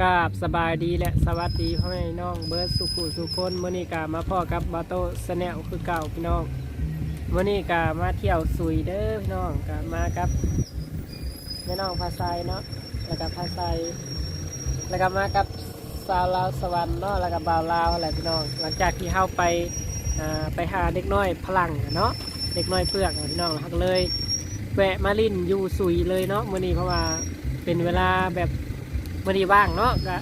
กราบสบายดีและสวัสดีพ่อแม่น้องเบิร์ดสุขุสุคนมื่อนี้กามาพ่อกับบาโต้สแนลคือเก่าพี่น้องมื่อนี้กามาเที่ยวสุยเด้อพี่น้องกามากับแม่น้องพาไซเนาะแล้วก็พาไซแล้วก็มากับสาวลาวสวรรค์เนาะแล้วก็บ่าวลาวอะไรพี่น้อง หลังจากที่เข้าไปไปหาเด็กน้อยพลังเนาะเด็กน้อยเพือกอะพี่น้องเราก็เลยแวะมาลินอยู่สุยเลยเนาะมื่อนี้เพราะว่าเป็นเวลาแบบ มื่อนี้ว่างเนาะก็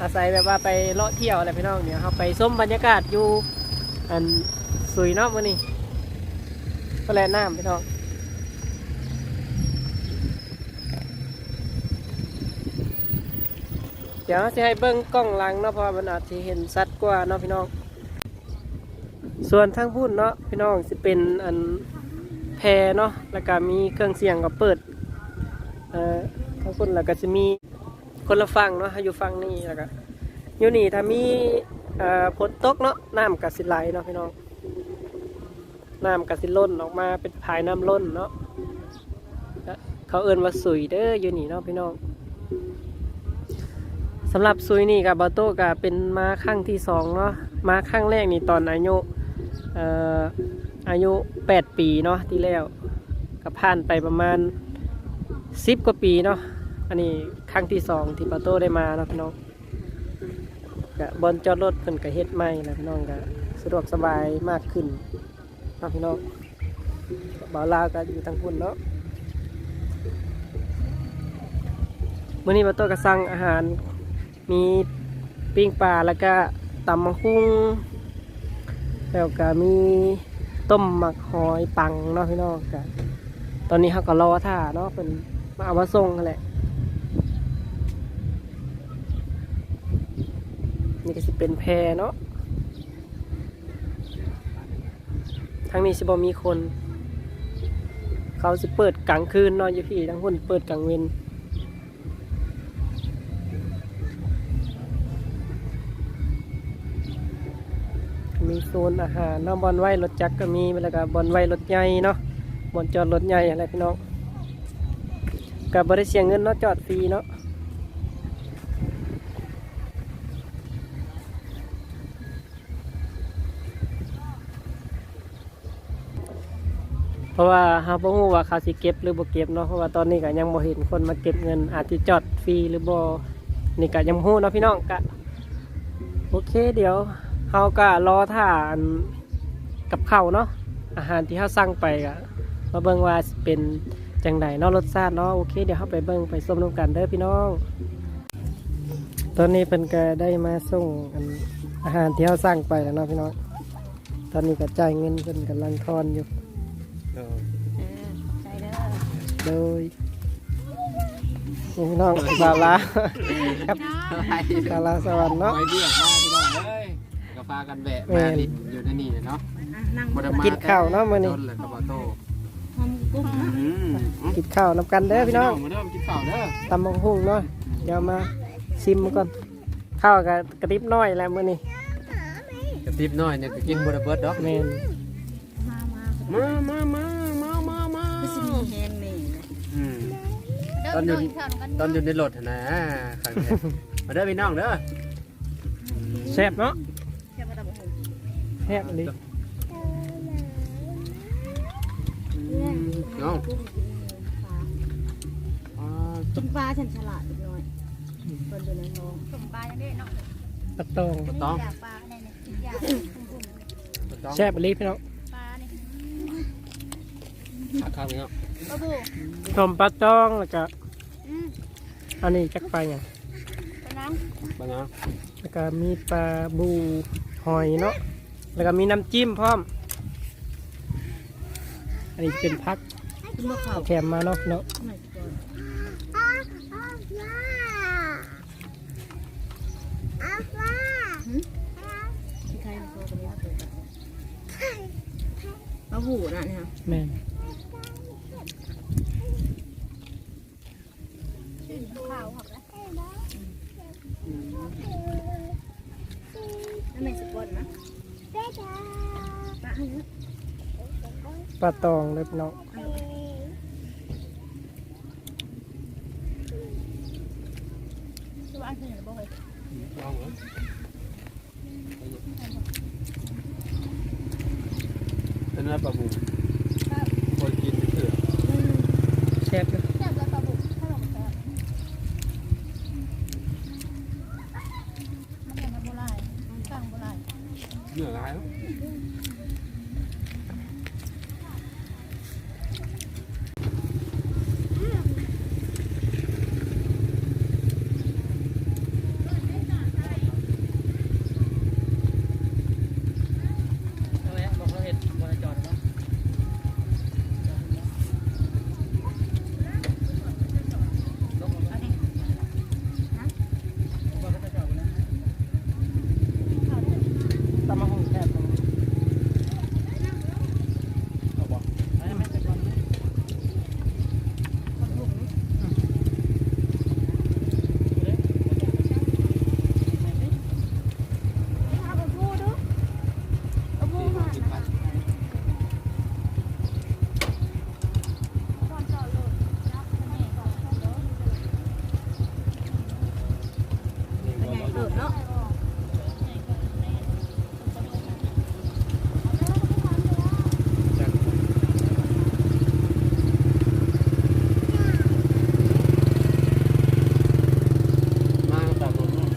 อาศัยแบบว่าไปเลาะเที่ยวอะไรพี่น้องเนี่ยเขาไปส้มบรรยากาศอยู่อันสวยเนาะมื่อนี้ก็แลน้ำพี่น้องเดี๋ยวจะให้เบิ้งกล้องหลังเนาะเพราะว่ามันอาจจะเห็นชัดกว่าเนาะพี่น้อง ส่วนทั้งพูดเนาะพี่น้องจะเป็นอันแพเนาะแล้วก็มีเครื่องเสียงก็เปิดเอ่อทั้งพูดแล้วก็จะมี คนละฝั่งเนาะอยู่ฝั่งนี้แล้วก็อยู่นี่ถ้ามีฝนตกเนาะน้ำกสิไหลเนาะพี่น้องน้ำกสิล้นออกมาเป็นภายน้ำล้นเนาะก็เขาเอิ้นว่าสุยเด้ออยู่นี่เนาะพี่น้องสำหรับสุยนี่กับบาโต้ก็เป็นมาครั้งที่สองเนาะมาครั้งแรกนี่ตอนอายุอายุแปดปีเนาะที่แล้วก็ผ่านไปประมาณสิบกว่าปีเนาะอันนี้ ครั้งที่สองที่ปาโต้ได้มาเนาะพี่น้องกะบอลจอดรถเพิ่นก็เฮ็ดใหม่นะพี่น้องก็สะดวกสบายมากขึ้นนะพี่น้องบ่าวลาวก็อยู่ทางพุ่นเนาะมื้อนี้ปาโต้ก็สั่งอาหารมีปิ้งปลาแล้วก็ตำมังคุงแล้วก็มีต้มหมักหอยปังเนาะพี่น้องก็ตอนนี้เขาก็รอท่าเนาะเป็นมาเอามาส่งกันแหละ นี่ก็สิเป็นแพรเนาะทางนี้สิบอมีคน เขาสิเปิดกลางคืนนอนอยู่พี่ทั้งคนเปิดกลางเวนมีโซนอาหารเนาะบอลไว้รถจักรก็มีแล้วก็บอลไว้รถใหญ่เนาะบอลจอดรถใหญ่อะไรพี่น้องกับบริเสียเงินเนาะจอดฟรีเนาะ เพราะว่าเฮาบ่ฮู้ว่าเขาสิเก็บหรือบ่เก็บเนาะเพราะว่าตอนนี้ก็ยังบ่เห็นคนมาเก็บเงินอาจสิจอดฟรีหรือบ่นี่ก็ยังบ่ฮู้เนาะพี่น้องก็โอเคเดี๋ยวเฮาก็รอท่าอันกับข้าวเนาะอาหารที่เฮาสั่งไปก็มาเบิ่งว่าสิเป็นจังไดเนาะรสชาติเนาะโอเคเดี๋ยวเฮาไปเบิ่งไปส้มน้ำกันเด้อพี่น้อง ตอนนี้เพิ่นก็ได้มาส่งอันอาหารที่เฮาสั่งไปแล้วเนาะพี่น้องตอนนี้ก็จ่ายเงินเพิ่นกำลังทอนอยู่ เออใช่เด้อโดยนี่พี่น้องสาระครับอะไรสาระสวรรค์เนาะไปเบี้ยมาพี่น้องเอ้ยก็พากันแบะแม่มานดินอยู่ในนี่เนาะอะนั่งบ่ได้มกินข้าวเนาะมื้อนี้โดเลยกระบะโตหอมกุ้งนะอืมกินข้าวนำกันเด้อพี่น้องมาเริ่มกินข้าวเด้อตำบักหุ่งเนาะเดี๋ยวมาชิมก่อนข้าวกับกระติบน้อยแล้วมื้อนี้กระติบน้อยเนี่ยก็กินบ่ได้เบิดดอกแม่น มามามามามามาคือสิมีแฮงนี่นะอืมตอนอยู่ตอนอยู่ในรถนะนะครั้งแรกมาเด้อพี่น้องเด้อแซ่บเนาะแค่บ่ได้บ่ฮู้แซ่บเลยอืมน้องอ่ากินปลาฉันฉลาดนิดหน่อยเพิ่นอยู่ในห้องสมปลายังได้เนาะตักตองบ่ต้องปลาเนี่ยเนี่ยกินยาบ่ต้องแซ่บเลยพี่น้อง ขาข้าวพี่น้องปลาบูต้มปลาตองแล้วก็อืมอันนี้จักไปหยังปลาน้บ่นะแล้วก็มีปลาบูหอยเนาะแล้วก็มีน้ำจิ้มพร้อม อันนี้เป็นพักกินบ่ข้าวเอาแถมมาเนาะเนาะหน่อยก่อนที่ใครมาโตกันนี้เปิดปลาหูน่ะเนี่ยแม่นำชื่นข้าวครับแล้ว นั่นไม่สปอนนะปลาให้นะ ปลาตองเลยพี่น้องคือว่าอันนี้บ่เคยลองเหรอเป็นอะไรปลาบูคนกินเถื่อแซ่บอยู่แซ่บแล้วปลาบุกถ้าลงแซ่บมันเป็นโบราณตั้งโบราณ เนื้อร้ายเนาะ เอาไว้บอกเขาเห็ดบริจอดเนาะลงมาบ้างบอกเขาจะจอดนะตำมะฮงแซ่บตรงนี้ เอาบอก อันนี้ไม่ใช่ความนี้ เอาไปพูดดูเอาพูดมา กินไป ก่อนจอดรถรับแม่ก่อนจอดรถ นี่บ่บอก เออเนาะ จังมาปลาบูเนาะ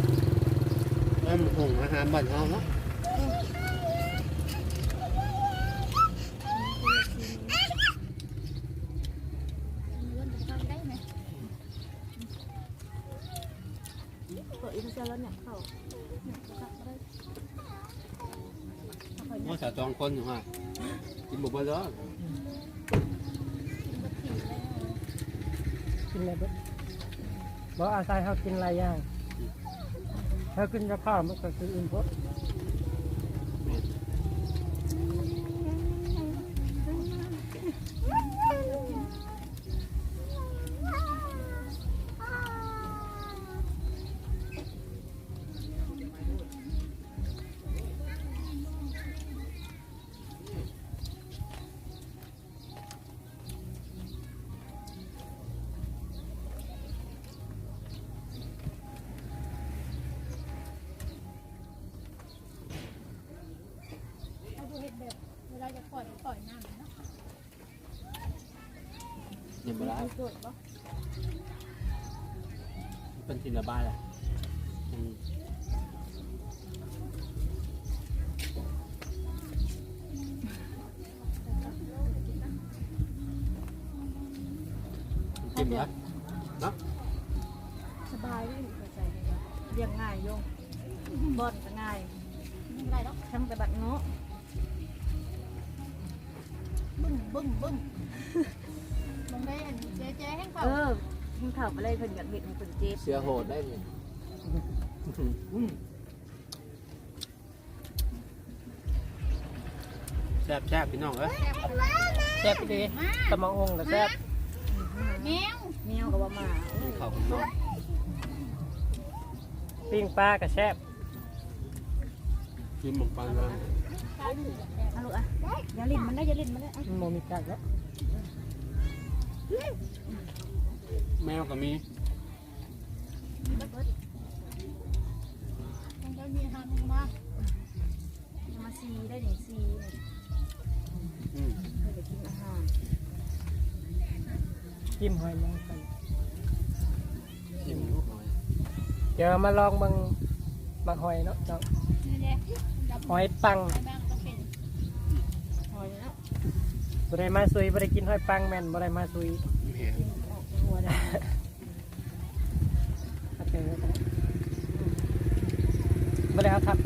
แล้วมันหงอาหารบ้านเฮาเนาะเปิดอีกแล้วเนี่ยเขาว่าสาวจองคนอยู่ฮะกินบุบเบิ้ลกินอะไรบ้างบอกอาศัยเขากินอะไรย่าง เขาขึ้นกระเพรามันก็คืออิ่มพด บ่ได้มีเกิดปะเป็นทีละบ้านแหละอืมกินเหรอสบายเลยใส่เรียงง่ายโยงบอนก็ง่ายไม่เป็นไรหรอกทั้งแต่บัดเนาะบึ้มบึ้มบึ้ม อทิ้งข่าวไปเลยเพิ่นอยากเห็นให้เพิ่นเจ็บเสือโหดได้เลยแซ่บแซ่บพี่น้องเอ้ยแซ่บเลยแซ่บดีตำมะฮงกับแซ่บแมวแมวก็บ่มากินข้าวกับน้องปิ้งปลากับแซ่บกินหมกปลาเลยเอาลูกอะอย่าลิ้นมันได้อย่าลิ้นมันได้อะมันโมมีกัดแล้ว แมวก็มีมันจะมีทางมามาซีได้นี่ซีนี่อืมเพิ่นจะกินอาหารจิ้มหอยนางรมกินลูกหน่อยเดี๋ยวมาลองบังบังหอยเนาะเนาะนี่แหละหอยปังแม่ก็เป็นหอยแล้วบ่ได้มาซุยบ่ได้กินหอยปังแม่นบ่ได้มาซุยแม่กินออกหัวได้ โอเคแล้วก็ได้ บ่ได้เอาทับ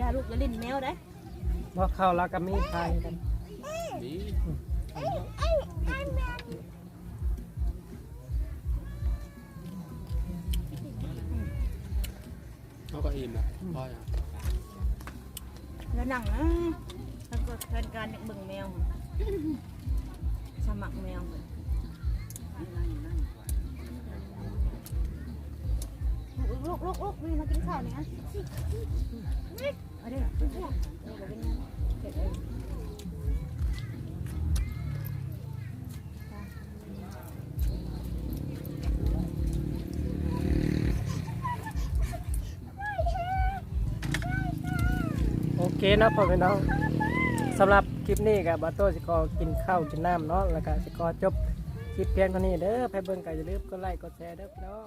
ย่าลูกอย่าลิ้นแมวได้อบ่เข้าแล้วก็มีไทยกันดีเขาก็อิ่มแล้วพอยังแล้วหนังนะถ้าเกิดแฟนการอยากเบิ่งแมวสมัครแมวลู ลูกลูกลูกนี่มากินข้าวเนี่ยเอาดิโอเคนะพ่อพี่น้องสำหรับคลิปนี้กับบาโต้สิขอกินข้าวกินน้ำเนาะแล้วก็สิขอจบคลิปเพียงเท่านี้เด้อไปเบิ่งก็อย่าลืมกดไลค์กดแชร์เด้อพี่น้อง